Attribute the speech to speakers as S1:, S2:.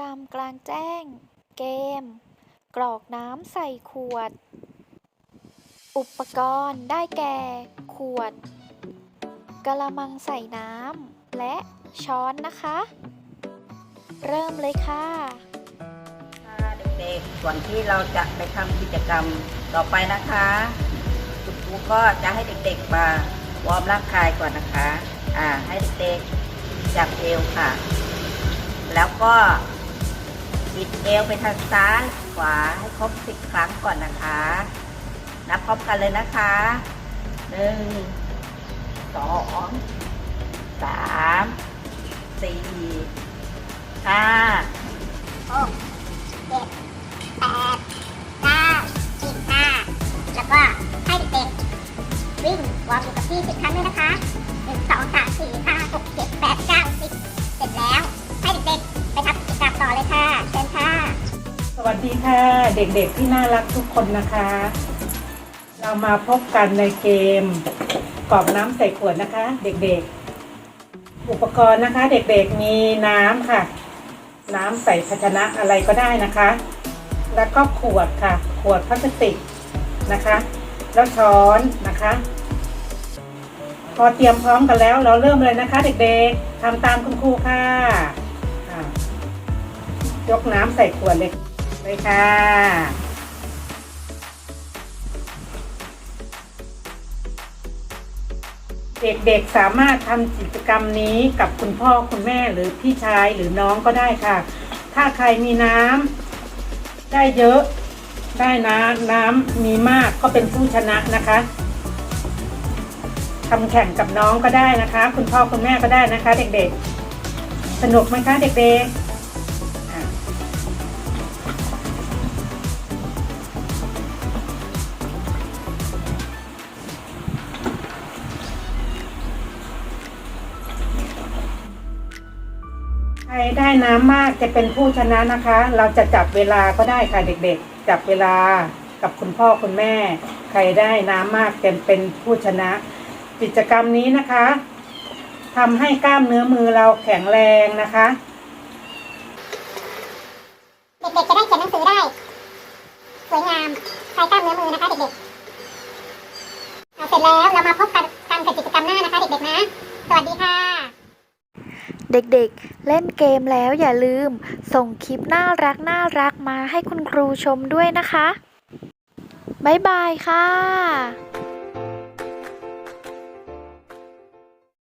S1: กรรมกลางแจ้ง เกม กรอกน้ำใส่ขวด อุปกรณ์ได้แก่ ขวดกะละมังใส่น้ำ และช้อนนะคะ เริ่มเลยค่ะ
S2: ค่ะเด็กๆ ส่วนที่เราจะไปทำกิจกรรมต่อไปนะคะคุณครูก็จะให้เด็กๆมาวอร์มร่างกายก่อนนะคะ อ่า ให้เด็กๆจับเอวค่ะ แล้วก็ บิดเอวไปทางซ้ายขวาให้ครบสิบครั้งก่อนนะคะ นับพร้อมกันเลยนะคะหนึ่งสองสามสี่ห้า
S3: หกเจ็ดแปดเก้าสิบห้าแล้วก็ให้เด็กๆวิ่งวอร์มอยู่กับที่สิบครั้งด้วยนะคะหนึ่งสองสามสี่ห้าหกเจ็ดแปดเก้าสิบเสร็จแล้ว
S4: วัสดีค่ะเด็กๆที่น่ารักทุกคนนะคะ เรามาพบกันในเกมกรอกน้ำใส่ขวดนะคะ เด็กๆ อุปกรณ์นะคะ เด็กๆมีน้ำค่ะ น้ำใส่ภาชนะอะไรก็ได้นะคะ แล้วก็ขวดค่ะ ขวดพลาสติกนะคะ แล้วช้อนนะคะ พอเตรียมพร้อมกันแล้วเราเริ่มเลยนะคะ เด็กๆทำตามคุณครูค่ะยกน้ำใส่ขวดเลย เลยค่ะเด็กๆสามารถทำกิจกรรมนี้กับคุณพ่อคุณแม่หรือพี่ชายหรือน้องก็ได้ค่ะ ถ้าใครมีน้ำได้เยอะได้น้ำน้ำมีมากก็เป็นผู้ชนะนะคะทำแข่งกับน้องก็ได้นะคะ คุณพ่อคุณแม่ก็ได้นะคะ เด็กๆ สนุกไหมคะเด็กๆ ใครได้น้ำมากจะเป็นผู้ชนะนะคะ เราจะจับเวลาก็ได้ค่ะเด็กๆ จับเวลากับคุณพ่อคุณแม่ ใครได้น้ำมากจะเป็นผู้ชนะ กิจกรรมนี้นะคะทำให้กล้ามเนื้อมือเราแข็งแรงนะคะ
S3: เด็กๆจะได้เขียนหนังสือได้ สวยงามใช้กล้ามเนื้อมือนะคะเด็กๆเเสร็จแล้วเรามาพบกันกันกับกิจกรรมหน้านะคะเด็กๆนะ สวัสดีค่ะ
S1: เด็กๆ เล่นเกมแล้วอย่าลืม ส่งคลิปน่ารักน่ารักมาให้คุณครูชมด้วยนะคะ บ๊ายบายค่ะ